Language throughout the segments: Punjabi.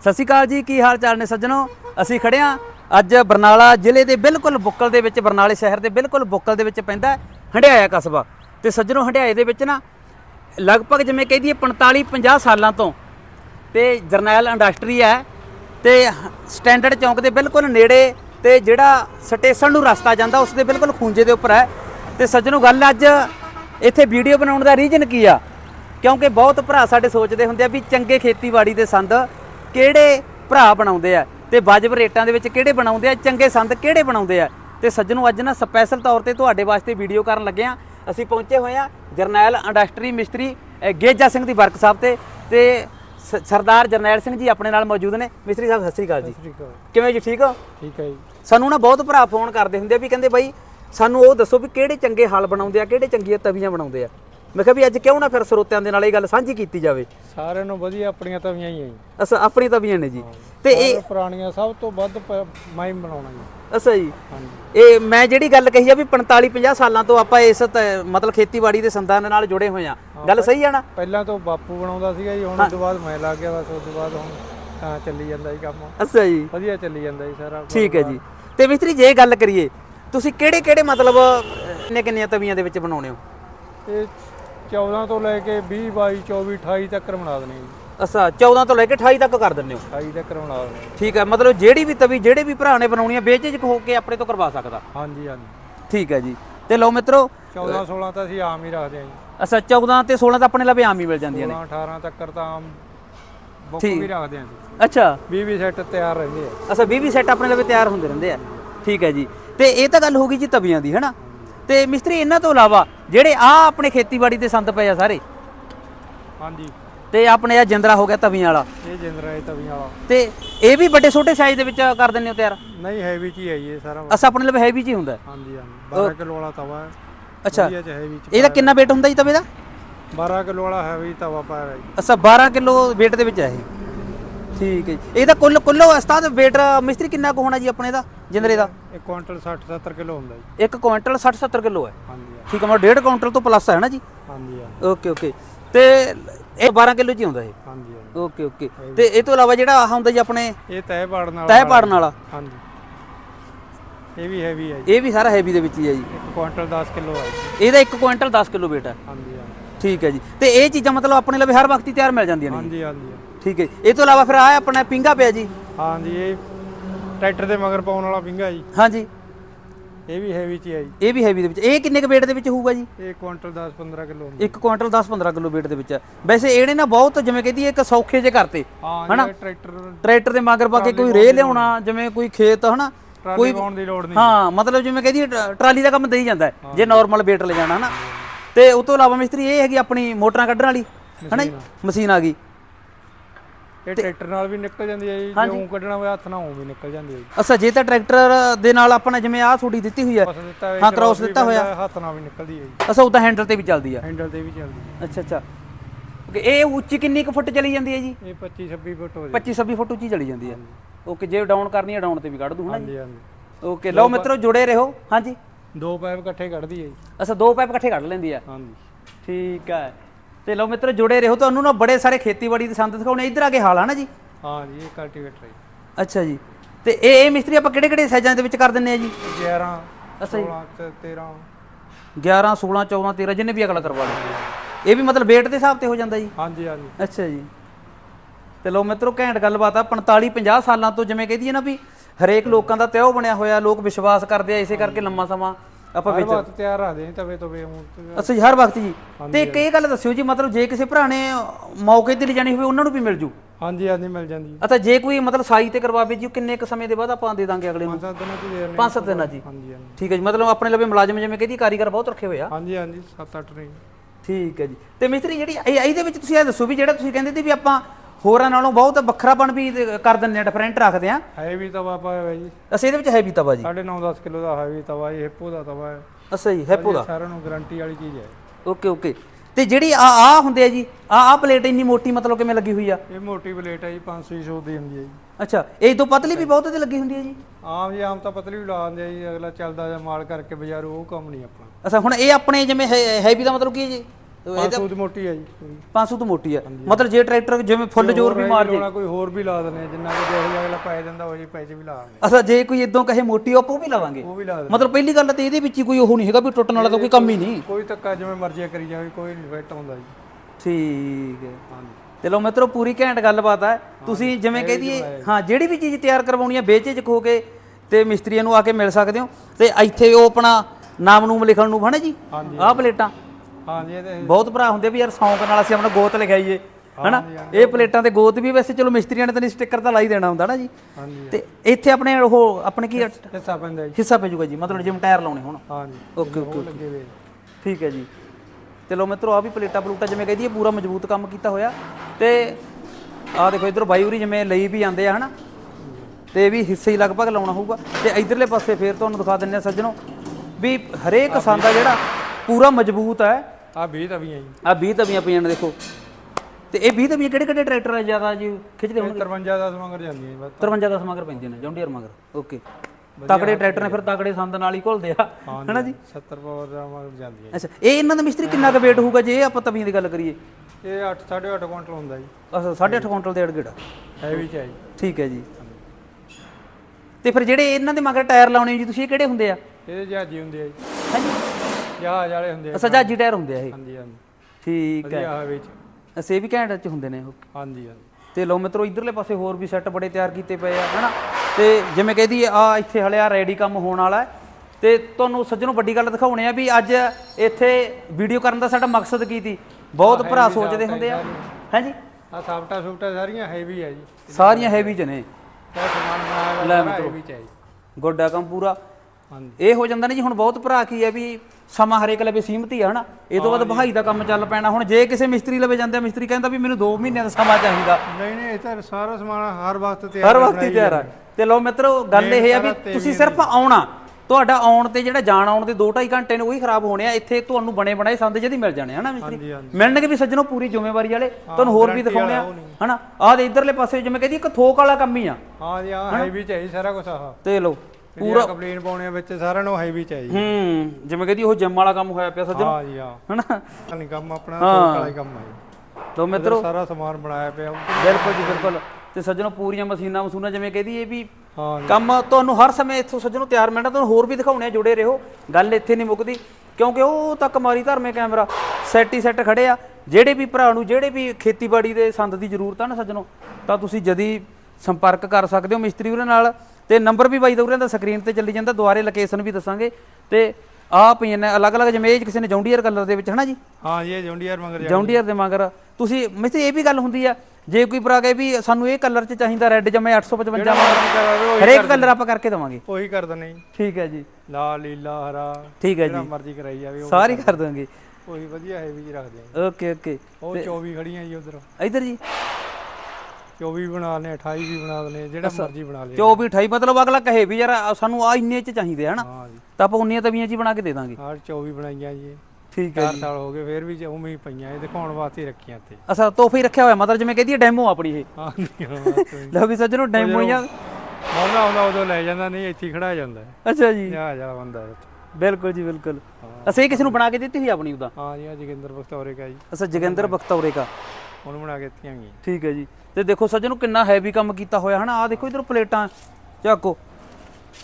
ਸਤਿ ਸ਼੍ਰੀ ਅਕਾਲ ਜੀ, ਕੀ ਹਾਲ ਚਾਲ ਨੇ ਸੱਜਣੋ? ਅਸੀਂ ਖੜੇ ਹਾਂ। ਅੱਜ ਬਰਨਾਲਾ ਜ਼ਿਲ੍ਹੇ ਦੇ ਬਿਲਕੁਲ ਬੁੱਕਲ ਦੇ ਵਿੱਚ, ਬਰਨਾਲੇ ਸ਼ਹਿਰ ਦੇ ਬਿਲਕੁਲ ਬੁੱਕਲ ਦੇ ਵਿੱਚ ਪੈਂਦਾ ਹੰਡਿਆਇਆ ਕਸਬਾ। ਤੇ ਸੱਜਣੋ, ਹੰਡਿਆਏ ਦੇ ਵਿੱਚ ਨਾ ਲਗਭਗ ਜਿਵੇਂ ਕਹਿ ਦਈਏ 45 50 ਸਾਲਾਂ ਤੋਂ ਤੇ ਜਰਨੈਲ ਇੰਡਸਟਰੀ ਹੈ ਤੇ ਸਟੈਂਡਰਡ ਚੌਂਕ ਦੇ ਬਿਲਕੁਲ ਨੇੜੇ ਤੇ ਜਿਹੜਾ ਸਟੇਸ਼ਨ ਨੂੰ ਰਸਤਾ ਜਾਂਦਾ, ਉਸ ਦੇ ਬਿਲਕੁਲ ਖੂੰਜੇ ਦੇ ਉੱਪਰ ਹੈ। ਤੇ ਸੱਜਣੋ, ਗੱਲ ਅੱਜ ਇੱਥੇ ਵੀਡੀਓ ਬਣਾਉਣ ਦਾ ਰੀਜਨ ਕੀ ਆ? ਕਿਉਂਕਿ ਬਹੁਤ ਭਰਾ ਸਾਡੇ ਸੋਚਦੇ ਹੁੰਦੇ ਆ ਵੀ ਚੰਗੇ ਖੇਤੀਬਾੜੀ ਦੇ ਸੰਦ ਕਿਹੜੇ ਭਰਾ ਬਣਾਉਂਦੇ ਆ ਤੇ ਵਾਜਬ ਰੇਟਾਂ ਦੇ ਵਿੱਚ ਕਿਹੜੇ ਬਣਾਉਂਦੇ ਆ ਚੰਗੇ ਸੰਦ ਕਿਹੜੇ ਬਣਾਉਂਦੇ ਆ। ਤੇ ਸੱਜਣੋ ਅੱਜ ਨਾ ਸਪੈਸ਼ਲ ਤੌਰ ਤੇ ਤੁਹਾਡੇ ਵਾਸਤੇ ਵੀਡੀਓ ਕਰਨ ਲੱਗੇ ਆ। ਅਸੀਂ ਪਹੁੰਚੇ ਹੋਏ ਆ ਜਰਨੈਲ ਇੰਡਸਟਰੀ ਮਿਸਤਰੀ ਗੇਜਾ ਸਿੰਘ ਦੀ ਵਰਕਸ਼ਾਪ ਤੇ ਤੇ ਸਰਦਾਰ ਜਰਨੈਲ ਸਿੰਘ ਜੀ ਆਪਣੇ ਨਾਲ ਮੌਜੂਦ ਨੇ। ਮਿਸਤਰੀ ਸਾਹਿਬ ਸਤਿ ਸ੍ਰੀ ਅਕਾਲ ਜੀ। ਕਿਵੇਂ ਜੀ ਠੀਕ ਹੋ? ਠੀਕ ਹੈ ਜੀ। ਸਾਨੂੰ ਨਾ ਬਹੁਤ ਭਰਾ ਫੋਨ ਕਰਦੇ ਹੁੰਦੇ ਆ ਵੀ ਕਹਿੰਦੇ ਬਾਈ ਸਾਨੂੰ ਉਹ ਦੱਸੋ ਵੀ ਕਿਹੜੇ ਚੰਗੇ ਹਲ ਬਣਾਉਂਦੇ ਆ ਕਿਹੜੇ ਚੰਗੀਆਂ ਤਵੀਆਂ ਬਣਾਉਂਦੇ ਆ। ਮੈਂ ਕਿਹਾ ਵੀ ਅੱਜ ਕਿਉਂ ਨਾ ਫਿਰ ਸਰੋਤਿਆਂ ਦੇ ਨਾਲ ਇਹ ਗੱਲ ਸਾਂਝੀ ਕੀਤੀ ਜਾਵੇ? ਸਾਰਿਆਂ ਨੂੰ ਵਧੀਆ ਆਪਣੀਆਂ ਤਵੀਆਂ ਹੀ ਆ ਜੀ। ਅਸਾਂ ਆਪਣੀ ਤਵੀਆਂ ਨੇ ਜੀ। ਤੇ ਇਹ ਪੁਰਾਣੀਆਂ ਸਭ ਤੋਂ ਵੱਧ ਪ- ਮੈਂ ਹੀ ਬਣਾਉਣਾ ਜੀ। ਅਸਾਂ ਜੀ। ਇਹ ਮੈਂ ਜਿਹੜੀ ਗੱਲ ਕਹੀ ਆ ਵੀ 45 50 ਸਾਲਾਂ ਤੋਂ ਆਪਾਂ ਇਸ ਤ- ਮਤਲਬ ਖੇਤੀਬਾੜੀ ਦੇ ਸੰਦਾਂ ਦੇ ਨਾਲ ਜੁੜੇ ਹੋਏ ਆ। ਗੱਲ ਸਹੀ ਆ ਨਾ? ਪਹਿਲਾਂ ਤੋਂ ਬਾਪੂ ਬਣਾਉਂਦਾ ਸੀਗਾ ਜੀ ਹੁਣ ਉਸ ਤੋਂ ਬਾਅਦ ਮੈਂ ਲੱਗ ਗਿਆ ਬਸ ਉਸ ਤੋਂ ਬਾਅਦ ਹੁਣ ਤਾਂ ਚੱਲੀ ਜਾਂਦਾ ਜੀ ਕੰਮ। ਅੱਛਾ ਜੀ। ਵਧੀਆ ਚੱਲੀ ਜਾਂਦਾ ਜੀ ਸਾਰਾ ਠੀਕ ਹੈ ਜੀ। ਤੇ ਮਿਸਤਰੀ ਜੇ ਗੱਲ ਕਰੀਏ ਤੁਸੀਂ ਕਿਹੜੇ ਕਿਹੜੇ ਮਤਲਬ ਕਿੰਨੇ ਕਿੰਨੀਆਂ ਤਵੀਆਂ ਦੇ ਵਿੱਚ ਬਣਾਉਣੇ ਹੋ? ਇਹ 14 ਤੋਂ ਲੈ ਕੇ 20 22 24 28 ਤੱਕ ਬਣਾ ਦਨੇ ਜੀ। ਅੱਛਾ 14 ਤੋਂ ਲੈ ਕੇ 28 ਤੱਕ ਕਰ ਦਿੰਦੇ ਹੋ? 28 ਤੱਕ ਬਣਾ ਦਨੇ ਠੀਕ ਹੈ ਮਤਲਬ ਜਿਹੜੀ ਵੀ ਤਵੀ ਜਿਹੜੇ ਵੀ ਭਰਾ ਨੇ ਬਣਾਉਣੀ ਹੈ ਬੇਝਿਜਕ ਹੋ ਕੇ ਆਪਣੇ ਤੋਂ ਕਰਵਾ ਸਕਦਾ? ਹਾਂਜੀ ਹਾਂਜੀ। ਠੀਕ ਹੈ ਜੀ। ਤੇ ਲਓ ਮਿੱਤਰੋ 14 16 ਤਾਂ ਅਸੀਂ ਆਮ ਹੀ ਰੱਖਦੇ ਆ ਜੀ। ਅੱਛਾ 14 ਤੇ 16 ਤਾਂ ਆਪਣੇ ਲਵੇ ਆਮ ਹੀ ਮਿਲ ਜਾਂਦੀਆਂ ਨੇ। 16 18 ਤੱਕ ਤਾਂ ਆਮ ਬੁੱਕ ਠੀਕ। ਵੀ ਰੱਖਦੇ ਆ ਜੀ। ਅੱਛਾ। 20 20 ਸੈੱਟ ਤਿਆਰ ਰਹਿੰਦੇ ਆ। ਅੱਛਾ 20 20 ਸੈੱਟ ਆਪਣੇ ਲਵੇ ਤਿਆਰ ਹੁੰਦੇ ਰਹਿੰਦੇ ਆ। ਠੀਕ ਹੈ ਜੀ। ਤੇ ਇਹ ਤਾਂ ਗੱਲ ਹੋ ਗਈ ਜੀ ਤਵੀਆਂ ਦੀ ਹੈਨਾ? ਤੇ ਮਿਸਤਰੀ ਇਹਨਾਂ ਤੋਂ ਇਲਾਵਾ ਜਿਹੜੇ ਆ ਆਪਣੇ ਖੇਤੀਬਾੜੀ ਦੇ ਸੰਦ ਪਏ ਆ ਸਾਰੇ? ਹਾਂਜੀ। ਤੇ ਆਪਣੇ ਆ ਜਿੰਦਰਾ ਹੋ ਗਿਆ ਤਵੀਆਂ ਵਾਲਾ। ਇਹ ਜਿੰਦਰਾ ਇਹ ਤਵੀਆਂ ਵਾਲਾ। ਤੇ ਇਹ ਵੀ ਵੱਡੇ ਛੋਟੇ ਸਾਈਜ਼ ਦੇ ਵਿੱਚ ਕਰ ਦਿੰਦੇ ਹੋ ਤਿਆਰ? ਨਹੀਂ ਹੈਵੀ ਚ ਹੀ ਹੈ ਜੀ ਇਹ ਸਾਰਾ ਅੱਛਾ ਆਪਣੇ ਲਵੇ ਹੈਵੀ ਜੀ ਹੁੰਦਾ ਹੈ। ਹਾਂਜੀ ਹਾਂਜੀ। 12 ਕਿਲੋ ਵਾਲਾ ਤਵਾ ਹੈ। ਅੱਛਾ। ਵਧੀਆ ਚ ਹੈਵੀ ਚ ਇਹਦਾ ਕਿੰਨਾ weight ਹੁੰਦਾ ਜੀ ਤਵੇ ਦਾ? 12 ਕਿਲੋ ਵਾਲਾ ਹੈਵੀ ਤਵਾ ਪਾਇਆ ਜੀ। ਅੱਛਾ 12 ਕਿਲੋ weight ਦੇ ਵਿੱਚ ਹੈ ਇਹ। ਠੀਕ ਹੈ ਜੀ। ਇਹਦਾ ਕੁੱਲ ਕੁੱਲੋ ਉਸਤਾਦ weight ਮਿਸਤਰੀ ਕਿੰਨਾ ਕੁ ਹੋਣਾ ਜੀ ਆਪਣੇ ਦਾ? ਜਿੰਦਰੇ ਦਾ? ਇੱਕ ਕੁਇੰਟਲ 60 70 ਕਿਲੋ ਹੁੰਦਾ ਜੀ। 1 ਕੁਇੰਟਲ 60 70 ਕਿਲੋ ਹੈ। ਹਾਂਜੀ ਠੀਕ ਹੈ ਮਤਲਬ 1.5 ਕੁਇੰਟਲ ਤੋਂ ਪਲੱਸ ਹੈ ਨਾ ਜੀ? ਹਾਂਜੀ ਓਕੇ ਓਕੇ ਤੇ ਇਹ 12 ਕਿਲੋ ਹੀ ਹੁੰਦਾ ਇਹ? ਹਾਂਜੀ ਓਕੇ ਓਕੇ ਤੇ ਇਹ ਤੋਂ ਇਲਾਵਾ ਜਿਹੜਾ ਆਹ ਹੁੰਦਾ ਜੀ ਆਪਣੇ ਇਹ ਤਹਿ ਪਾੜਨ ਵਾਲਾ ਤਹਿ ਪਾੜਨ ਵਾਲਾ। ਹਾਂਜੀ। ਇਹ ਵੀ ਹੈਵੀ ਹੈ ਜੀ। ਇਹ ਵੀ ਸਾਰਾ ਹੈਵੀ ਦੇ ਵਿੱਚ ਹੀ ਹੈ ਜੀ। ਇੱਕ ਕੁਇੰਟਲ 10 ਕਿਲੋ ਹੈ ਜੀ। ਇਹਦਾ 1 ਕੁਇੰਟਲ 10 ਕਿਲੋ ਹੈ। ਹਾਂਜੀ ਹਾਂਜੀ ਠੀਕ ਹੈ ਜੀ। ਤੇ ਇਹ ਚੀਜ਼ਾਂ ਮਤਲਬ ਆਪਣੇ ਲਈ ਹਰ ਵਕਤ ਹੀ ਤਿਆਰ ਮਿਲ ਜਾਂਦੀਆਂ ਨੇ ਹਾਂਜੀ ਹਾਂਜੀ ਠੀਕ ਹੈ ਜੀ। ਇਹ ਤੋਂ ਇਲਾਵਾ ਫਿਰ ਆ ਆਪਣਾ ਪਿੰਗਾ ਪਿਆ ਜੀ। ਹਾਂਜੀ ਇਹ ਟਰੈਕਟਰ ਦੇ ਮਗਰ ਪਾਉਣ ਵਾਲਾ ਪਿੰਗਾ ਜੀ। ਹਾਂਜੀ। ਇਹ ਵੀ ਹੈਵੀ ਚ ਹੀ ਜੀ। ਇਹ ਵੀ ਹੈਵੀ ਦੇ ਵਿੱਚ। ਇਹ ਕਿੰਨੇ ਕੁ weight ਦੇ ਵਿੱਚ ਹੋਊਗਾ ਜੀ? ਇਹ ਕੁਇੰਟਲ 10 15 ਕਿਲੋ ਹੁੰਦਾ। 1 ਕੁਇੰਟਲ 10-15 ਕਿਲੋ weight ਦੇ ਵਿੱਚ। ਹੈ ਵੈਸੇ ਇਹਨੇ ਨਾ ਬਹੁਤ ਜਿਵੇਂ ਕਹਿੰਦੀ ਇੱਕ ਸੌਖੇ ਜੇ ਕਰਤੇ। ਹਾਂ ਹਨਾ? ਜੀ ਟਰੈਕਟਰ ਟਰੈਕਟਰ ਦੇ ਮਗਰ ਪਾ ਕੇ ਕੋਈ ਰੇਹ ਲਿਆਉਣਾ ਜਿਵੇਂ ਕੋਈ ਖੇਤ ਹਨਾ? ਟਰਾਲੀ ਪਾਉਣ ਦੀ ਲੋੜ ਨਹੀਂ। ਹਾਂ ਮਤਲਬ ਜਿਵੇਂ ਕਹਿੰਦੀ ਟਰਾਲੀ ਦਾ ਕੰਮ ਦੇਈ ਜਾਂਦਾ ਹੈ, ਜੇ ਨਾਰਮਲ weight ਲੈ ਜਾਣਾ ਹਨਾ? ਤੇ ਉਸ ਤੋਂ ਇਲਾਵਾ ਮਿਸਤਰੀ ਇਹ ਹੈਗੀ ਆਪਣੀ ਮੋਟਰਾਂ ਕੱਢਣ ਵਾਲੀ ਹਨਾ ਜੀ? ਮਸ਼ੀਨ ਆ ਗਈ। ਇਹ ਟਰੈਕਟਰ ਨਾਲ ਵੀ ਨਿਕਲ ਜਾਂਦੀ ਹੈ ਜੀ ਜੇ ਉਹ ਕੱਢਣਾ ਹੋਵੇ ਹੱਥ ਨਾਲ ਉਹ ਵੀ ਨਿਕਲ ਜਾਂਦੀ ਹੈ ਜੀ। ਅੱਛਾ ਜੇ ਤਾਂ ਟਰੈਕਟਰ ਦੇ ਨਾਲ ਆਪਣਾ ਜਿਵੇਂ ਆਹ ਛੋਟੀ ਦਿੱਤੀ ਹੋਈ ਹੈ ਬਸ ਦਿੱਤਾ ਹੋਇਆ ਹਾਂ, cross cross ਵੀ ਦਿੱਤਾ ਹੋਇਆ। ਪੈਂਦਾ, ਹੱਥ ਨਾਲ ਵੀ ਨਿਕਲਦੀ ਹੈ ਜੀ। ਅੱਛਾ ਉਹ ਤਾਂ ਹੈਂਡਲ ਤੇ ਵੀ ਚੱਲਦੀ ਆ। ਹੈਂਡਲ ਤੇ ਵੀ ਚੱਲਦੀ ਹੈ। ਅੱਛਾ ਅੱਛਾ। ਓਕੇ ਇਹ ਉੱਚੀ ਕਿੰਨੀ ਕੁ ਫੁੱਟ ਚਲੀ ਜਾਂਦੀ ਹੈ ਜੀ? ਇਹ 25 26 ਫੁੱਟ ਹੋ 25 26 ਫੁੱਟ ਉੱਚੀ ਚਲੀ ਜਾਂਦੀ ਹੈ। ਓਕੇ ਜੇ ਡਾਊਨ ਕਰਨੀ ਹੈ ਡਾਊਨ ਤੇ ਵੀ ਕੱਢ ਦੂੰ ਹਨਾ ਜੀ? ਜਾਂਦੀ ਹਾਂਜੀ। ਓਕੇ ਲਓ ਮਿੱਤਰੋ ਜੁੜੇ ਰਹੋ। ਹਾਂਜੀ। ਦੋ ਪਾਈਪ ਇਕੱਠੇ ਕੱਢਦੀ ਹੈ ਜੀ। ਅੱਛਾ ਦੋ ਪਾਈਪ ਇਕੱਠੇ ਕੱਢ ਲੈਂਦੀ ਆ ਹਾਂਜੀ। ਠੀਕ ਹੈ। ਤੇ ਲਓ ਮਿੱਤਰੋ ਜੁੜੇ ਰਹੋ ਤੁਹਾਨੂੰ ਨਾ ਬੜੇ ਸਾਰੇ ਖੇਤੀਬਾੜੀ ਦੇ ਸੰਦ ਦਿਖਾਉਣੇ ਇੱਧਰ ਆ ਕੇ ਹਾਲ ਆ ਨਾ ਜੀ? ਹਾਂ ਜੀ ਇਹ ਕਲਟੀਵੇਟਰ ਹੈ ਅੱਛਾ ਜੀ। ਤੇ ਇਹ ਇਹ ਮਿਸਤਰੀ ਆਪਾਂ ਕਿਹੜੇ ਕਿਹੜੇ ਸਾਈਜ਼ਾਂ ਦੇ ਵਿੱਚ ਕਰ ਦਿੰਨੇ ਆ ਜੀ? 11 ਅੱਛਾ ਜੀ। 16 ਤੇ 13 11 16 14 13 ਜਿੰਨੇ ਵੀ ਅਗਲਾ ਕਰਵਾ ਲਓ। ਇਹ ਵੀ ਮਤਲਬ weight ਦੇ ਹਿਸਾਬ ਤੇ ਹੋ ਜਾਂਦਾ ਜੀ? ਹਾਂਜੀ ਹਾਂਜੀ। ਅੱਛਾ ਜੀ। ਤੇ ਲਓ ਮਿੱਤਰੋ ਘੈਂਟ ਗੱਲਬਾਤ ਆ 45 50 ਸਾਲਾਂ ਤੋਂ ਜਿਵੇਂ ਕਹਦੀ ਹੈ ਨਾ ਵੀ ਹਰੇਕ ਲੋਕਾਂ ਦਾ ਤਿਉ ਬਣਿਆ ਹੋਇਆ ਲੋਕ ਵਿਸ਼ਵਾਸ ਕਰਦੇ ਆ ਇਸੇ ਕਰਕੇ ਲੰਮਾ ਸਮਾਂ ਆਪਾਂ ਹਰ ਵਿੱਚ ਵਕਤ ਤਿਆਰ ਰੱਖਦੇ ਹਾਂ ਤਵੇ ਤਵੇ ਹੁਣ ਅੱਛਾ ਜੀ ਹਰ ਵਕਤ ਜੀ। ਤੇ ਇੱਕ ਇਹ ਗੱਲ ਦੱਸਿਓ ਜੀ ਮਤਲਬ ਜੇ ਕਿਸੇ ਭਰਾ ਨੇ ਮੌਕੇ ਤੇ ਲਿਜਾਣੀ ਹੋਵੇ ਉਹਨਾਂ ਨੂੰ ਵੀ ਮਿਲ ਜੂ? ਹਾਂਜੀ ਹਾਂਜੀ ਮਿਲ ਜਾਂਦੀ ਹੈ। ਅੱਛਾ ਜੇ ਕੋਈ ਮਤਲਬ ਸਾਈ ਤੇ ਕਰਵਾਵੇ ਜੀ ਉਹ ਕਿੰਨੇ ਕੁ ਸਮੇਂ ਦੇ ਬਾਅਦ ਆਪਾਂ ਦੇ ਦਾਂਗੇ ਅਗਲੇ ਨੂੰ? ਪੰਜ ਸੱਤ ਦਿਨਾਂ ਚ ਦੇ ਦਿੰਦੇ ਪੰਜ ਸੱਤ ਦਿਨਾਂ ਜੀ। ਹਾਂਜੀ ਹਾਂਜੀ। ਠੀਕ ਹੈ ਜੀ ਮਤਲਬ ਆਪਣੇ ਲਵੇ ਮੁਲਾਜ਼ਮ ਜਿਵੇਂ ਕਹਦੀ ਕਾਰੀਗਰ ਬਹੁਤ ਰੱਖੇ ਹੋਏ ਆ। ਹਾਂਜੀ ਹਾਂਜੀ 7-8 ਨੇ। ਠੀਕ ਹੈ ਜੀ। ਤੇ ਮਿਸਤਰੀ ਜਿਹੜੀ ਇਹ- ਇਹਦੇ ਵਿੱਚ ਤੁਸੀਂ ਇਹ ਦੱਸੋ ਵੀ ਜਿਹੜਾ ਤੁਸੀਂ ਕਹਿੰਦੇ ਸੀ ਵੀ ਆਪਾਂ ਹੋਰਾਂ ਨਾਲੋਂ ਬਹੁਤ ਵੱਖਰਾਪਣ ਵੀ ਤੇ ਕਰ ਦਿੰਦੇ ਆ ਡਿਫਰੈਂਟ ਰੱਖਦੇ ਆ। ਹੈ ਵੀ ਤਵਾ ਪਾਇਆ ਹੋਇਆ ਜੀ। ਅਸੀਂ ਇਹਦੇ ਵਿੱਚ ਹੈਵੀ ਤਵਾ ਜੀ? 9.5-10 ਕਿਲੋ ਦਾ ਹੈਵੀ ਤਵਾ ਇਹ ਹਿੱਪੋ ਦਾ ਤਵਾ ਹੈ। ਅੱਛਾ ਜੀ ਹੈਪੋ ਦਾ? ਸਾਰਿਆਂ ਨੂੰ ਗਾਰੰਟੀ ਵਾਲੀ ਚੀਜ਼ ਹੈ। Okay okay. ਤੇ ਜਿਹੜੀ ਆ ਆ ਹੁੰਦੇ ਆ ਜੀ ਆ ਆ ਪਲੇਟ ਇੰਨੀ ਮੋਟੀ ਮਤਲਬ ਕਿਵੇਂ ਲੱਗੀ ਹੋਈ ਆ? ਇਹ ਮੋਟੀ ਪਲੇਟ ਹੈ ਜੀ 500 ਦੀ ਹੁੰਦੀ ਹੈ ਜੀ। ਅੱਛਾ ਇਹ ਤੋਂ ਪਤਲੀ ਵੀ ਬਹੁਤ ਤੇ ਲੱਗੀ ਹੁੰਦੀ ਹੈ ਜੀ? ਆਮ ਜੀ ਆਮ ਤਾਂ ਪਤਲੀ ਵੀ ਲਾ ਦਿੰਦੇ ਆ ਜੀ ਅਗਲਾ ਚੱਲਦਾ ਜਾਂ ਮਾਲ ਕਰਕੇ ਬਾਜ਼ਾਰੋਂ ਉਹ ਕੰਮ ਨਹੀਂ ਆਪਣਾ। ਅੱਛਾ ਹੁਣ ਇਹ ਆਪਣੇ ਜਿਵੇਂ ਹੈਵੀ ਦਾ ਮਤਲਬ ਕੀ ਹੈ ਜੀ? 500 ਦੀ ਮੋਟੀ ਆ ਜੀ। ਪੂਰੀ। 500 ਤੋਂ ਮੋਟੀ ਆ। ਮਤਲਬ ਜੇ ਟਰੈਕਟਰ ਜਿਵੇਂ ਫੁੱਲ ਜ਼ੋਰ ਵੀ ਮਾਰ ਜੇ ਲਾਉਣਾ ਕੋਈ ਹੋਰ ਵੀ ਲਾ ਦਿੰਦੇ ਆ, ਜਿੰਨਾ ਕਿ ਜਿਹੋ ਜਿਹਾ ਅਗਲਾ ਪੈ ਜਾਂਦਾ ਉਹ ਜੀ ਪੈਸੇ ਵੀ ਲਾ ਦਿੰਦੇ ਅਸਾ ਜੇ ਕੋਈ ਇਦੋਂ ਕਹੇ ਮੋਟੀ ਆਪਾਂ ਉਹ ਵੀ ਲਾਵਾਂਗੇ। ਉਹ ਵੀ ਲਾ ਦਿੰਦੇ ਮਤਲਬ ਪਹਿਲੀ ਗੱਲ ਤਾਂ ਇਹਦੇ ਵਿੱਚ ਹੀ ਕੋਈ ਉਹ ਨਹੀਂ ਹੈਗਾ ਵੀ ਟੁੱਟਣ ਵਾਲਾ ਤਾਂ ਕੋਈ ਕੰਮ ਹੀ ਨਹੀਂ। ਕੋਈ ਧੱਕਾ ਜਿਵੇਂ ਮਰਜ਼ੀ ਕਰੀ ਜਾਵੇ ਕੋਈ ਨਹੀਂ ਫਿੱਟ ਹੁੰਦਾ ਜੀ। ਠੀਕ ਹੈ। ਹਾਂਜੀ। ਚਲੋ ਮਿੱਤਰੋ ਪੂਰੀ ਘੈਂਟ ਗੱਲਬਾਤ ਹੈ ਤੁਸੀਂ ਜਿਵੇਂ ਕਹਿ ਦਈਏ ਹਾਂ ਜਿਹੜੀ ਵੀ ਚੀਜ਼ ਤਿਆਰ ਕਰਵਾਉਣੀ ਹੈ ਬੇਚਿਜਕ ਹੋ ਕੇ ਤੇ ਮਿਸਤਰੀਆਂ ਨੂੰ ਆ ਕੇ ਮਿਲ ਸਕਦੇ ਹੋ। ਤੇ ਇੱਥੇ ਉਹ ਆਪਣਾ ਨਾਮ ਨੂਮ ਲਿਖਣ ਨੂੰ ਹਨਾ ਜੀ। ਆਹ ਪਲੇਟਾਂ। ਹਾਂਜੀ ਇਹ ਤੇ ਬਹੁਤ ਭਰਾ ਹੁੰਦੇ ਵੀ ਯਾਰ ਸ਼ੌਂਕ ਨਾਲ ਅਸੀਂ ਆਪਣਾ ਗੋਤ ਲਿਖਾਈਏ ਹਨਾ? ਇਹ ਪਲੇਟਾਂ ਤੇ ਗੋਤ ਵੀ ਵੈਸੇ ਚਲੋ ਮਿਸਤਰੀਆਂ ਨੇ ਤਾਂ ਨਹੀਂ ਸਟicker ਤਾਂ ਲਾਈ ਦੇਣਾ ਹੁੰਦਾ ਨਾ ਜੀ? ਹਾਂਜੀ ਤੇ ਇੱਥੇ ਆਪਣੇ ਉਹ ਆਪਣੇ ਕੀ ਹਿੱਸਾ ਪੈਂਦਾ ਜੀ। ਹਿੱਸਾ ਪੈ ਜਾਊਗਾ ਜੀ ਮਤਲਬ ਜਿਵੇਂ ਟਾਇਰ ਲਾਉਣੇ ਹੁਣ। ਹਾਂਜੀ ਓਕੇ ਓਕੇ ਵੇ ਠੀਕ ਹੈ ਜੀ। ਚਲੋ ਮਿੱਤਰੋ ਆ ਵੀ ਪਲੇਟਾਂ ਪਲੂਟਾਂ ਜਿਵੇਂ ਕਹਦੀ ਹੈ ਪੂਰਾ ਮਜ਼ਬੂਤ ਕੰਮ ਕੀਤਾ ਹੋਇਆ। ਤੇ ਆ ਦੇਖੋ ਇਧਰ ਬਾਈ ਉਰੀ ਜਿਵੇਂ ਲਈ ਵੀ ਜਾਂਦੇ ਆ ਹਨਾ? ਤੇ ਇਹ ਵੀ ਹਿੱਸੇ ਹੀ ਲਗਭਗ ਲਾਉਣਾ ਹੋਊਗਾ। ਤੇ ਇਧਰਲੇ ਪਾਸੇ ਫੇਰ ਤੁਹਾਨੂੰ ਦਿਖਾ ਦਿੰਨੇ ਆ ਸੱਜਣੋ ਵੀ ਹਰੇਕ ਸੰਦ ਆ ਜਿਹੜਾ ਪੂਰਾ ਮਜ਼ਬੂਤ ਹੈ ਆ 20 ਤਵੀਆਂ ਜੀ। ਆ 20 ਤਵੀਆਂ ਪਈਆਂ ਨੇ ਦੇਖੋ। ਤੇ ਇਹ 20 ਤਵੀਆਂ ਕਿਹੜੇ ਕਿਹੜੇ ਟਰੈਕਟਰ ਆ ਜ਼ਿਆਦਾ ਜੀ? ਖਿੱਚਦੇ ਹੋਣਗੇ? 53 ਦਾ ਸਮਗਰ ਜਾਂਦੀਆਂ ਜੀ ਬਸ। 53 ਦਾ ਸਮਾਗਰ ਪੈਂਦੇ ਨੇ ਜੌਂਡੀਅਰ ਮਗਰ। ਓਕੇ। ਤਕੜੇ ਟਰੈਕਟਰ ਨੇ ਫਿਰ ਤਕੜੇ ਸੰਦ ਨਾਲ ਹੀ ਘੁਲਦੇ ਆ। ਹਨਾ ਜੀ 70 ਪਾਵਰ ਦਾ ਮਗਰ ਜਾਂਦੀਆਂ ਅੱਛਾ ਇਹ ਇਹਨਾਂ ਦਾ ਮਿਸਤਰੀ ਕਿੰਨਾ ਕੁ weight ਹੋਊਗਾ ਜੇ ਇਹ ਆਪਾਂ ਤਵੀਆਂ ਦੀ ਗੱਲ ਕਰੀਏ। ਇਹ 8 8.5 ਕੁਇੰਟਲ ਹੁੰਦਾ ਜੀ। ਅੱਛਾ 8.5 ਕੁਇੰਟਲ ਦੇ ਅੜਗੇੜਾ। ਹੈਵੀ ਚ ਆ ਜੀ ਠੀਕ ਹੈ ਜੀ। ਤੇ ਫਿਰ ਜਿਹੜੇ ਇਹਨਾਂ ਦੇ ਮਗਰ ਟਾਇਰ ਲਾਉਣੇ ਜੀ ਤੁਸੀਂ ਇਹ ਕਿਹੜੇ ਹੁੰਦੇ ਆ? ਇਹਦੇ ਜਹਾਜ਼ੀ ਹੁੰਦੇ ਆ ਜੀ। ਹਾਂਜੀ। ਜਹਾਜ਼ ਵਾਲੇ ਹੁੰਦੇ ਆ ਅੱਛਾ ਟਾਇਰ ਹੁੰਦੇ ਆ ਇਹ? ਹਾਂਜੀ ਹਾਂਜੀ। ਠੀਕ ਹੈ। ਵਧੀਆ ਹਵੇ ਚ ਅੱਛਾ ਇਹ ਵੀ ਘੈਂਟ ਚ ਹੁੰਦੇ ਨੇ ਉਹ? ਹਾਂਜੀ ਹਾਂਜੀ। ਤੇ ਲੋ ਮਿੱਤਰੋ ਇਧਰਲੇ ਪਾਸੇ ਹੋਰ ਵੀ ਸੈੱਟ ਬੜੇ ਤਿਆਰ ਕੀਤੇ ਪਏ ਆ ਹਨਾ? ਤੇ ਜਿਵੇਂ ਕਹਦੀ ਆ ਇੱਥੇ ਹਲੇ ਆ ਰੈਡੀ ਕੰਮ ਹੋਣ ਵਾਲਾ ਹੈ। ਤੇ ਤੁਹਾਨੂੰ ਸੱਜਣੋਂ ਵੱਡੀ ਗੱਲ ਦਿਖਾਉਣੇ ਆ ਵੀ ਅੱਜ ਇੱਥੇ ਵੀਡੀਓ ਕਰਨ ਦਾ ਸਾਡਾ ਮਕਸਦ ਕੀ ਸੀ? ਬਹੁਤ ਭਰਾ ਸੋਚਦੇ ਹੁੰਦੇ ਆ। ਹਾਂਜੀ ਆ ਸਾਫਟਾ ਸੁਫਟਾ ਸਾਰੀਆਂ ਹੈਵੀ ਆ ਜੀ। ਸਾਰੀਆਂ ਹੈਵੀ ਚ ਨੇ। ਇਹ ਸਮਾਨ ਬਣਾਇਆ ਲੈ ਹੈਵੀ ਚ ਜੀ। ਗੋਡਾ ਕੰਮ ਪੂਰਾ। ਇਹ ਹੋ ਜਾਂਦਾ ਨੇ ਜੀ ਹੁਣ ਬਹੁਤ ਭਰਾ ਕੀ ਹੈ ਵੀ ਸਮਾਂ ਹਰੇਕ ਲਵੇ ਸੀਮਤ ਹੀ ਆ ਹਨਾ? ਇਹ ਤੋਂ ਬਾਅਦ ਬਹਾਈ ਦਾ ਕੰਮ ਚੱਲ ਪੈਣਾ। ਹੁਣ ਜੇ ਕਿਸੇ ਮਿਸਤਰੀ ਲਵੇ ਜਾਂਦੇ ਮਿਸਤਰੀ ਕਹਿੰਦਾ ਵੀ ਮੈਨੂੰ 2 ਮਹੀਨਿਆਂ ਦਾ ਸਮਾਂ ਚਾਹੀਦਾ। ਨਹੀਂ ਨਹੀਂ ਇਹ ਤਾਂ ਸਾਰਾ ਸਮਾਨ ਹਰ ਵਕਤ ਤਿਆਰ ਹਰ ਵਕਤ ਹੀ ਤਿਆਰ ਆ। ਤੇ ਲੋ ਮਿੱਤਰੋ ਗੱਲ ਇਹ ਆ ਵੀ ਤੁਸੀਂ ਸਿਰਫ ਆਉਣਾ। ਤੁਹਾਡਾ ਆਉਣ ਤੇ ਜਿਹੜਾ ਜਾਣ ਆਉਣ ਦੇ 2.5 ਘੰਟੇ ਨੇ ਉਹੀ ਖਰਾਬ ਹੋਣੇ ਆ। ਇੱਥੇ ਤੁਹਾਨੂੰ ਬਣੇ ਬਣਾਏ ਸੰਦ ਜਦੀ ਮਿਲ ਜਾਣੇ ਹਨਾ ਮਿਸਤਰੀ? ਮਿਲਣਗੇ ਵੀ ਸੱਜਣੋ ਪੂਰੀ ਜ਼ਿੰਮੇਵਾਰੀ ਵਾਲੇ। ਤੁਹਾਨੂੰ ਹੋਰ ਵੀ ਦਿਖਾਉਣੇ ਆ ਹਨਾ? ਆਹ ਦੇ ਇਧਰਲੇ ਪਾਸੇ ਜਿਵੇਂ ਕਹਿੰਦੀ ਇੱਕ ਥੋਕ ਵਾਲਾ ਕੰਮ ਹੀ ਆ। ਹਾਂ ਜੀ ਹਾਂ ਹੈਵੀ ਚ ਸਾਰਾ ਕੁਝ ਆਹ। ਤੇ ਲੋ ਪੂਰਾ ਕੰਪਲੇਨ ਪਾਉਣੇ ਵਿੱਚ ਸਾਰਿਆਂ ਨੂੰ ਹੈਵੀ ਚ ਆ ਜੀ। ਹੂੰ ਜਿਵੇਂ ਕਹਿੰਦੀ ਉਹ ਜਿਮ ਵਾਲਾ ਕੰਮ ਹੋਇਆ ਪਿਆ ਸੱਜਣੋ। ਹਾਂ ਜੀ ਹਾਂ। ਹਨਾ? ਨਹੀਂ ਕੰਮ ਆਪਣਾ ਥੋਕ ਵਾਲਾ ਹੀ ਕੰਮ ਜੀ। ਲੋ ਮਿੱਤਰੋ। ਸਾਰਾ ਸਮਾਨ ਬਣਾਇਆ ਪਿਆ। ਬਿਲਕੁਲ ਜੀ ਬਿਲਕੁਲ। ਤੇ ਸੱਜਣੋ ਪੂਰੀਆਂ ਮਸ਼ੀਨਾਂ ਮਸੂਨਾਂ ਜਿਵੇਂ ਕਹਦੀ ਇਹ ਵੀ ਹਾਂ ਜੀ। ਕੰਮ ਤੁਹਾਨੂੰ ਹਰ ਸਮੇਂ ਇੱਥੋਂ ਸੱਜਣੋ ਤਿਆਰ ਮਿਲਣਾ ਤੁਹਾਨੂੰ ਹੋਰ ਵੀ ਦਿਖਾਉਣੇ ਆ ਜੁੜੇ ਰਹੋ। ਗੱਲ ਇੱਥੇ ਨਹੀਂ ਮੁੱਕਦੀ ਕਿਉਂਕਿ ਉਹ ਤੱਕ ਮਾਰੀ ਧਰਮੇ ਕੈਮਰਾ ਸੈੱਟ ਹੀ ਸੈੱਟ ਖੜੇ ਆ। ਜਿਹੜੇ ਵੀ ਭਰਾ ਨੂੰ ਜਿਹੜੇ ਵੀ ਖੇਤੀਬਾੜੀ ਦੇ ਸੰਦ ਦੀ ਜ਼ਰੂਰਤ ਆ ਨਾ ਸੱਜਣੋ ਤਾਂ ਤੁਸੀਂ ਜਦੀ ਸੰਪਰਕ ਕਰ ਸਕਦੇ ਹੋ ਮਿਸਤਰੀ ਉਹਦੇ ਨਾਲ। ਤੇ ਨੰਬਰ ਵੀ ਬਾਈ ਦਾ ਉਹਦੇ ਦਾ ਸਕਰੀਨ ਤੇ ਚੱਲੀ ਜਾਂਦਾ ਦੁਆਰੇ ਲੋਕੇਸ਼ਨ ਵੀ ਦੱਸਾਂਗੇ। ਤੇ ਆਹ ਪਈਆਂ ਨੇ ਅਲੱਗ-ਅਲੱਗ ਜਿਵੇਂ ਇਹ 'ਚ ਕਿਸੇ ਨੇ ਜੌਂਡੀਅਰ ਕਲਰ ਦੇ ਵਿੱਚ ਹਨਾ ਜੀ? ਹਾਂ ਜੀ ਇਹ ਜੌਂਡੀਅਰ ਮਗਰ ਜੌਂਡੀਅਰ ਦੇ ਮਗਰ। ਤੁਸੀਂ ਮਿਸਤਰੀ ਇਹ ਵੀ ਗੱਲ ਹੁੰਦੀ ਆ ਜੇ ਕੋਈ ਭਰਾ ਕਹੇ ਵੀ ਸਾਨੂੰ ਇਹ ਕਲਰ 'ਚ ਚਾਹੀਦਾ ਰੈੱਡ ਜਮੇ 855 ਮਗਰ ਹਰੇਕ ਕਲਰ ਆਪਾਂ ਕਰਕੇ ਦਵਾਂਗੇ। ਉਹੀ ਕਰ ਜੀ। ਠੀਕ ਹੈ ਜੀ। ਲਾਲ ਲੀਲਾ ਹਰਾ ਠੀਕ ਹੈ ਜਿਹੜਾ ਜੀ। ਮਰਜ਼ੀ ਕਰਾਈ ਜਾਵੇ ਸਾਰੀ ਕਰ ਦਾਂਗੇ ਉਹੀ ਵਧੀਆ ਹੈਵੀ ਜੀ ਰੱਖਦੇ ਆ। Okay okay. ਉਹ 24 ਖੜੀਆਂ ਜੀ ਉਧਰ। ਇਧਰ ਜੀ। 24 ਬਣਾ ਲਏ 28 ਵੀ ਬਣਾ ਲਏ ਜਿਹੜਾ ਮਰਜ਼ੀ ਬਣਾ ਲਏ 24 28 ਮਤਲਬ ਅਗਲਾ ਕਹੇ ਵੀ ਯਾਰ ਸਾਨੂੰ ਆ ਇੰਨੇ 'ਚ ਚਾਹੀਦੇ ਆ ਹਨਾ? ਹਾਂ ਜੀ। ਤਾਂ ਆਪਾਂ ਉਨੀਆਂ ਤਵੀਆਂ ਹੀ ਬਣਾ ਕੇ ਦੇ ਦਾਂਗੇ। ਆਹ 24 ਬਣਾਈਆਂ ਜੀ। ਠੀਕ ਹੈ ਚਾਰ ਸਾਲ ਹੋ ਗਏ ਫੇਰ ਵੀ ਉਵੇਂ ਹੀ ਪਈਆਂ ਇਹ ਦਿਖਾਉਣ ਵਾਸਤੇ ਹੀ ਰੱਖੀਆਂ ਤੇ ਅਸਾ ਤੋਹਫੇ ਹੀ ਰੱਖਿਆ ਹੋਇਆ ਮਤਲਬ ਜਿਵੇਂ ਕਹਦੀ ਡੈਮੋ ਆਪਣੀ ਇਹ। ਹਾਂ ਜੀ, ਹਾਂ ਲਓ ਵੀ ਸੱਜਣੋ ਡੈਮੋ ਜਾਂ ਮੌਲਾ ਆਉਂਦਾ ਉਦੋਂ ਲੈ ਜਾਂਦਾ ਨਹੀਂ ਇੱਥੇ ਹੀ ਖੜਾ ਜਾਂਦਾ ਹੈ। ਅੱਛਾ ਜੀ। ਜਾ ਜਾ ਬੰਦਾ ਬਿਲਕੁਲ ਜੀ ਬਿਲਕੁਲ। ਅਸਾਂ ਇਹ ਕਿਸੇ ਨੂੰ ਬਣਾ ਕੇ ਦਿੱਤੀ ਸੀ ਆਪਣੀ ਉਹਦਾ? ਹਾਂ ਜੀ ਆ ਜੋਗਿੰਦਰ ਬਖਤੌਰੇ ਕਾ ਜੀ। ਅਸਾਂ ਜਗਿੰਦਰ ਬਖਤੌਰੇ ਕਾ ਉਹਨੂੰ ਬਣਾ ਕੇ ਦਿੱਤੀਆਂ ਗਈਆਂ ਠੀਕ ਹੈ ਜੀ। ਤੇ ਦੇਖੋ ਸੱਜਣੋ ਕਿੰਨਾ ਹੈਵੀ ਕੰਮ ਕੀਤਾ ਹੋਇਆ ਹਨਾ? ਆ ਦੇਖੋ ਇਧਰ ਪਲੇਟਾਂ ਝਾਕੋ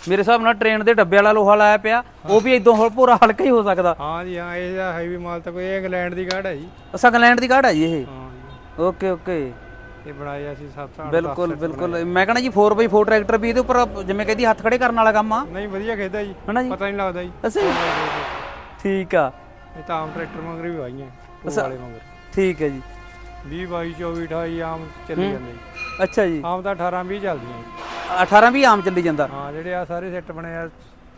ਮੇਰੇ ਹਿਸਾਬ ਨਾਲ ਟ੍ਰੇਨ ਦੇ ਡੱਬੇ ਵਾਲਾ ਲੋਹਾ ਲਾਇਆ ਪਿਆ ਉਹ ਵੀ ਇਦੋਂ ਹੋਰ ਪੂਰਾ ਹਲਕਾ ਹੀ ਹੋ ਸਕਦਾ। ਹਾਂ ਜੀ ਹਾਂ ਇਹ ਜਿਹੜਾ ਹੈਵੀ ਮਾਲ ਤਾਂ ਕੋਈ ਇੰਗਲੈਂਡ ਦੀ ਹੈ ਜੀ। ਅਸਾਂ ਇੰਗਲੈਂਡ ਦੀ ਕਾਢ ਜੀ ਇਹ? ਹਾਂ ਜੀ। ਓਕੇ ਓਕੇ ਇਹ ਬਣਾਇਆ ਅਸੀਂ 7 8 ਬਿਲਕੁਲ ਬਿਲਕੁਲ। ਮੈਂ ਕਹਣਾ ਜੀ 4x4 ਟਰੈਕਟਰ ਵੀ ਇਹਦੇ ਉੱਪਰ ਜਿਵੇਂ ਕਹਿੰਦੀ ਹੱਥ ਖੜੇ ਕਰਨ ਵਾਲਾ ਕੰਮ ਆ। ਨਹੀਂ ਵਧੀਆ ਖੇਦਾ ਜੀ। ਪਤਾ ਨਹੀਂ ਲੱਗਦਾ ਜੀ। ਅਸੀਂ ਠੀਕ ਆ। ਇਹ ਤਾਂ ਆਮ ਟਰੈਕਟਰ ਮਗਰ ਵੀ ਆਈਆਂ ਉਹ ਵਾਲੇ ਮਗਰ। ਠੀਕ ਹੈ ਜੀ। 20 22 24 28 ਆਮ ਚੱਲੀ ਜਾਂਦੇ ਜੀ। ਅੱਛਾ ਜੀ। ਆਮ ਤਾਂ 18 20 ਚੱਲਦੀਆਂ ਜੀ 18 ਵੀ ਆਮ ਚੱਲੀ ਜਾਂਦਾ। ਹਾਂ ਜਿਹੜੇ ਆ ਸਾਰੇ ਸੈੱਟ ਬਣੇ ਆ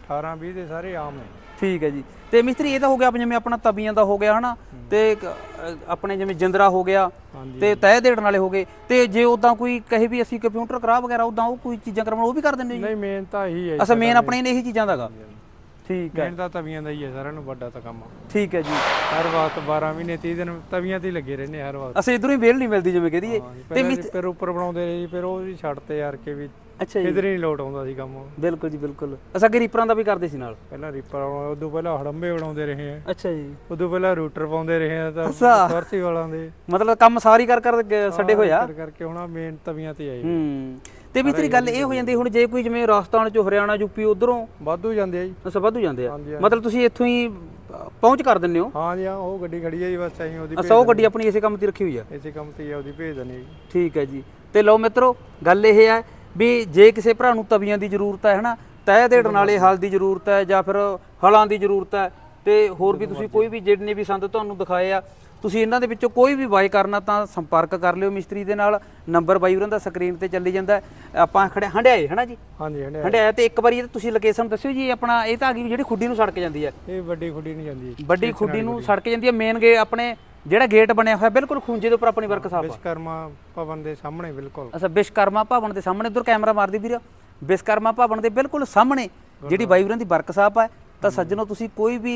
18 20 ਦੇ ਸਾਰੇ ਆਮ ਨੇ। ਠੀਕ ਹੈ ਜੀ। ਤੇ ਮਿਸਤਰੀ ਇਹ ਤਾਂ ਹੋ ਗਿਆ ਆਪਣੇ ਜਿਵੇਂ ਆਪਣਾ ਤਵੀਆਂ ਦਾ ਹੋ ਗਿਆ ਹਨਾ? ਤੇ ਇੱਕ, ਅ, ਆਪਣੇ ਜਿਵੇਂ ਜਿੰਦਰਾ ਹੋ ਗਿਆ ਹਾਂਜੀ ਤੇ ਤਹਿ ਦੇਣ ਵਾਲੇ ਹੋ ਗਏ। ਤੇ ਜੇ ਉਦਾਂ ਕੋਈ ਕਹੇ ਵੀ ਅਸੀਂ ਕੰਪਿਊਟਰ ਕਰਾ ਵਗੈਰਾ ਉਦਾਂ ਉਹ ਕੋਈ ਚੀਜ਼ਾਂ ਕਰਵਾਉਣ ਉਹ ਵੀ ਕਰ ਦਿੰਦੇ ਜੀ? ਨਹੀਂ ਮੇਨ ਤਾਂ ਇਹੀ ਹੈ ਜੀ। ਅਸਾਂ ਮੇਨ ਆਪਣੇ ਨੇ ਇਹੀ ਚੀਜ਼ਾਂ ਦਾਗਾ ਠੀਕ ਹੈ। ਮੇਨ ਤਾਂ ਤਵੀਆਂ ਦਾ ਹੀ ਹੈ ਸਾਰਿਆਂ ਨੂੰ ਵੱਡਾ ਤਾਂ ਕੰਮ ਠੀਕ ਹੈ ਜੀ। ਹਰ ਵਾਰ 12 ਮਹੀਨੇ 30 ਦਿਨ ਤਵੀਆਂ ਤੇ ਹੀ ਲੱਗੇ ਰਹਿੰਦੇ ਹਰ ਵਾਰ। ਅਸੀਂ ਇਧਰੋਂ ਹੀ ਵੇਲ ਨਹੀਂ ਮਿਲਦੀ ਜਿਵੇਂ ਕਹਦੀਏ ਤੇ ਫਿਰ ਉੱਪਰ ਬਣਾਉਂਦੇ ਰਹੇ ਜੀ ਫਿਰ ਉਹ ਵੀ ਛੱਡਤੇ ਯਾਰ ਕੇ ਵੀ ਅੱਛਾ ਜੀ। ਕਿਧਰ ਹੀ ਨਹੀਂ ਲੋਟ ਆਉਂਦਾ ਸੀ ਕੰਮ। ਬਿਲਕੁਲ ਜੀ ਬਿਲਕੁਲ। ਅਸਾਂ ਕਿ ਰੀਪਰਾਂ ਦਾ ਵੀ ਕਰਦੇ ਸੀ ਨਾਲ? ਪਹਿਲਾਂ ਰੀਪਰ ਉਦੋਂ ਪਹਿਲਾਂ ਹੜੰਬੇ ਬਣਾਉਂਦੇ ਰਹੇ ਆ। ਅੱਛਾ ਜੀ। ਉਦੋਂ ਪਹਿਲਾਂ ਰੂਟਰ ਪਾਉਂਦੇ ਰਹੇ ਆ ਤਾਂ। ਫਰਸੀ ਵਾਲਾਂ ਦੇ। ਮਤਲਬ ਕੰਮ ਸਾਰੀ ਕਰ ਕਰ ਛੱਡੇ ਹੋਇਆ ਕਰ ਕਰਕੇ ਹੁਣ ਮੇਨ ਤਵੀਆਂ ਤੇ ਆਏ ਹੂੰ। ਤੇ ਵੀ ਤੇਰੀ ਗੱਲ ਇਹ ਹੋ ਜਾਂਦੀ ਹੁਣ ਜੇ ਕੋਈ ਜਿਵੇਂ ਰਾਜਸਥਾਨ ਚ ਹਰਿਆਣਾ ਯੂਪੀ ਉਧਰੋਂ ਵਾਧੂ ਜਾਂਦੇ ਆ ਜੀ। ਅਸਾਂ ਵਾਧੂ ਜਾਂਦੇ ਆ। ਮਤਲਬ ਤੁਸੀਂ ਇੱਥੋਂ ਹੀ ਪਹੁੰਚ ਕਰ ਦਿੰਦੇ ਹੋ? ਹਾਂ ਜੀ ਹਾਂ ਉਹ ਗੱਡੀ ਖੜੀ ਹੈ ਜੀ ਬਸ ਅਸੀਂ ਉਹਦੀ ਅਸਾਂ ਉਹ ਗੱਡੀ ਆਪਣੀ ਇਸੇ ਕੰਮ ਤੇ ਰੱਖੀ ਹੋਈ ਆ? ਇਸੇ ਕੰਮ ਤੇ ਆ, ਉਹਦੀ ਭੇਜ ਦਨੇ ਜੀ। ਠੀਕ ਹੈ ਜੀ। ਤੇ ਲਓ ਮਿੱਤਰੋ ਗੱਲ ਇਹ ਹੈ ਵੀ ਜੇ ਕਿਸੇ ਭਰਾ ਨੂੰ ਤਵੀਆਂ ਦੀ ਜ਼ਰੂਰਤ ਹੈ ਹਨਾ ਤੈ ਦੇੜ ਨਾਲੇ ਹਲ ਦੀ ਜ਼ਰੂਰਤ ਹੈ ਜਾਂ ਫਿਰ ਹਲਾਂ ਦੀ ਜ਼ਰੂਰਤ ਹੈ ਤੇ ਹੋਰ ਵੀ ਤੁਸੀਂ ਕੋਈ ਵੀ ਜਿੰਨੇ ਵੀ ਸੰਦ ਤੁਹਾਨੂੰ ਦਿਖਾਏ ਆ ਤੁਸੀਂ ਇਹਨਾਂ ਦੇ ਵਿੱਚੋਂ ਕੋਈ ਵੀ ਬਾਈ ਕਰਨਾ ਤਾਂ ਸੰਪਰਕ ਕਰ ਲਿਓ ਮਿਸਤਰੀ ਦੇ ਨਾਲ ਨੰਬਰ ਬਾਈ ਉਹਨਾਂ ਦਾ ਸਕਰੀਨ ਤੇ ਚੱਲੀ ਜਾਂਦਾ। ਆਪਾਂ ਖੜੇ ਹੰਡਿਆਏ ਹਨਾ ਜੀ? ਹਾਂਜੀ ਹੰਡਿਆ ਹੰਡਿਆਏ ਤੇ ਇੱਕ ਵਾਰੀ ਇਹ ਤੁਸੀਂ ਲੋਕੇਸ਼ਨ ਦੱਸਿਓ ਜੀ ਆਪਣਾ ਇਹ ਤਾਂ ਆ ਗਈ ਜਿਹੜੀ ਖੁੱਡੀ ਨੂੰ ਸੜਕ ਜਾਂਦੀ ਹੈ। ਇਹ ਵੱਡੀ ਖੁੱਡੀ ਨਹੀਂ ਜਾਂਦੀ। ਵੱਡੀ ਖੁੱਡੀ ਨੂੰ ਸੜਕ ਜਾਂਦੀ ਹੈ ਮੇਨ ਗੇ ਆਪਣੇ ਜਿਹੜਾ ਗੇਟ ਬਣਿਆ ਹੋਇਆ ਬਿਲਕੁਲ ਖੂੰਜੇ ਦੇ ਉੱਪਰ ਆਪਣੀ ਵਰਕਸ਼ਾਪ ਆ। ਵਿਸ਼ਕਰਮਾ ਭਵਨ ਦੇ ਸਾਹਮਣੇ ਬਿਲਕੁਲ। ਅੱਛਾ ਵਿਸ਼ਕਰਮਾ ਭਵਨ ਦੇ ਸਾਹਮਣੇ ਉਧਰ ਕੈਮਰਾ ਮਾਰਦੀ ਵੀਰ। ਵਿਸ਼ਕਰਮਾ ਭਵਨ ਦੇ ਬਿਲਕੁਲ ਸਾਹਮਣੇ ਜਿਹੜੀ ਬਾਈਵਰਾਂ ਦੀ ਵਰਕਸ਼ਾਪ ਹੈ ਤਾਂ ਸੱਜਣੋ ਤੁਸੀਂ ਕੋਈ ਵੀ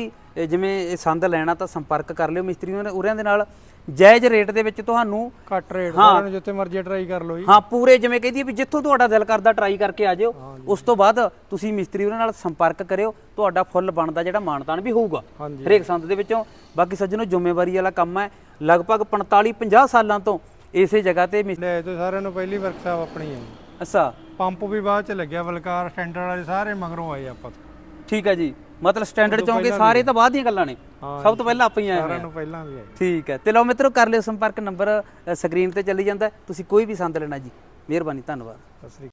ਜਿਵੇਂ ਇਹ ਸੰਦ ਲੈਣਾ ਤਾਂ ਸੰਪਰਕ ਕਰ ਲਿਓ ਮਿਸਤਰੀਆਂ ਦੇ ਉਰਿਆਂ ਦੇ ਨਾਲ। ਜਾਇਜ਼ ਰੇਟ ਦੇ ਵਿੱਚ ਤੁਹਾਨੂੰ ਘੱਟ ਰੇਟ ਨੂੰ ਜਿੱਥੇ ਮਰਜ਼ੀ ਟਰਾਈ ਕਰ ਲਓ ਜੀ। ਹਾਂ ਪੂਰੇ ਜਿਵੇਂ ਕਹਿੰਦੀ ਵੀ ਜਿੱਥੋਂ ਤੁਹਾਡਾ ਦਿਲ ਕਰਦਾ ਟਰਾਈ ਕਰਕੇ ਆ ਜਿਓ। ਉਸ ਤੋਂ ਬਾਅਦ ਤੁਸੀਂ ਮਿਸਤਰੀ ਉਹਨਾਂ ਨਾਲ ਸੰਪਰਕ ਕਰਿਓ। ਤੁਹਾਡਾ ਫੁੱਲ ਬਣਦਾ ਜਿਹੜਾ ਮਾਨਤਾਨ ਵੀ ਹੋਊਗਾ। ਹਰੇਕ ਸੰਦ ਦੇ ਵਿੱਚੋਂ। ਬਾਕੀ ਸੱਜਣੋ ਜ਼ਿੰਮੇਵਾਰੀ ਵਾਲਾ ਕੰਮ ਹੈ। ਲਗਭਗ 45 50 ਸਾਲਾਂ ਤੋਂ ਇਸੇ ਜਗ੍ਹਾ ਤੇ ਲੈ ਤੋਂ ਸਾਰਿਆਂ ਨੂੰ ਪਹਿਲੀ ਵਰਕਸ਼ਾਪ ਆਪਣੀ ਹੈ। ਅੱਛਾ। ਪੰਪ ਵੀ ਬਾਅਦ ਚ ਲੱਗਿਆ ਬਲਕਾਰ ਸਟੈਂਡਰਡ ਵਾਲੇ ਸਾਰੇ ਮਗਰੋਂ ਆਏ ਆਪਾਂ। ਠੀਕ ਹੈ ਜੀ। ਮਤਲਬ ਸਟੈਂਡਰਡ ਚੌਂਕੇ ਸਾਰੇ ਤਾਂ ਬਾਅਦ ਦੀਆਂ ਗੱਲਾਂ ਨੇ। ਸਭ ਤੋਂ ਪਹਿਲਾਂ ਆਪਾਂ ਹੀ ਆਏ ਸਾਰਿਆਂ ਨੂੰ ਪਹਿਲਾਂ ਵੀ ਆਏ ਠੀਕ ਹੈ। ਤੇ ਲਓ ਮਿੱਤਰੋ ਕਰ ਲਿਓ ਸੰਪਰਕ ਨੰਬਰ ਸਕਰੀਨ ਤੇ ਚੱਲੀ ਜਾਂਦਾ। ਤੁਸੀਂ ਕੋਈ ਵੀ ਸੰਦ ਲੈਣਾ ਜੀ। ਮਿਹਰਬਾਨੀ ਧੰਨਵਾਦ। ਸਤਿ ਸ੍ਰੀ ਅਕਾਲ